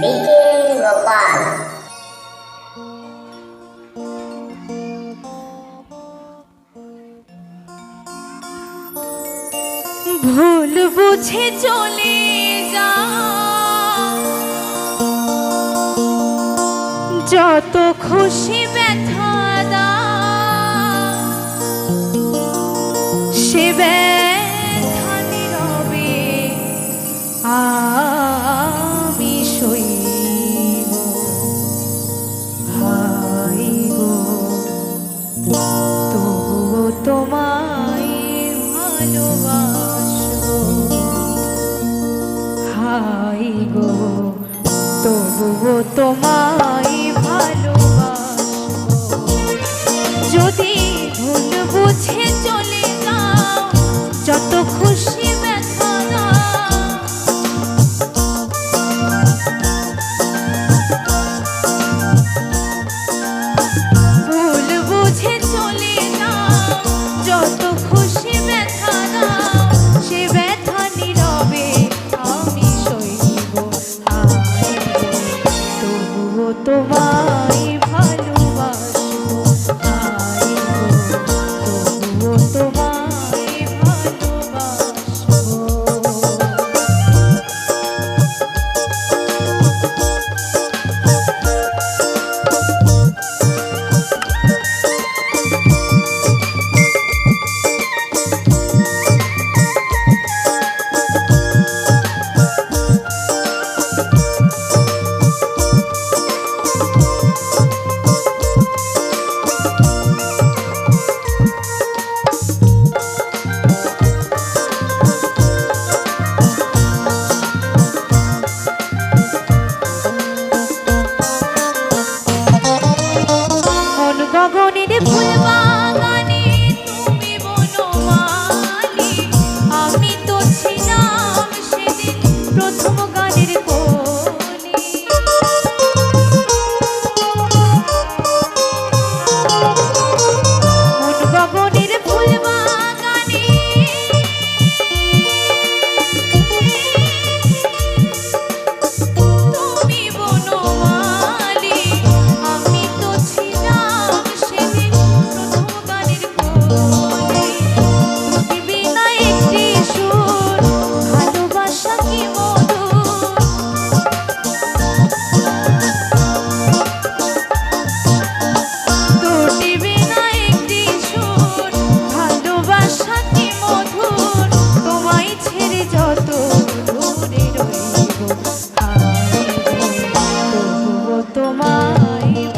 বিকেল গোপাল ভুল বুঝে চলে যা। যত খুশি ব্যথা হাই গো তবুও তোমায় Bye.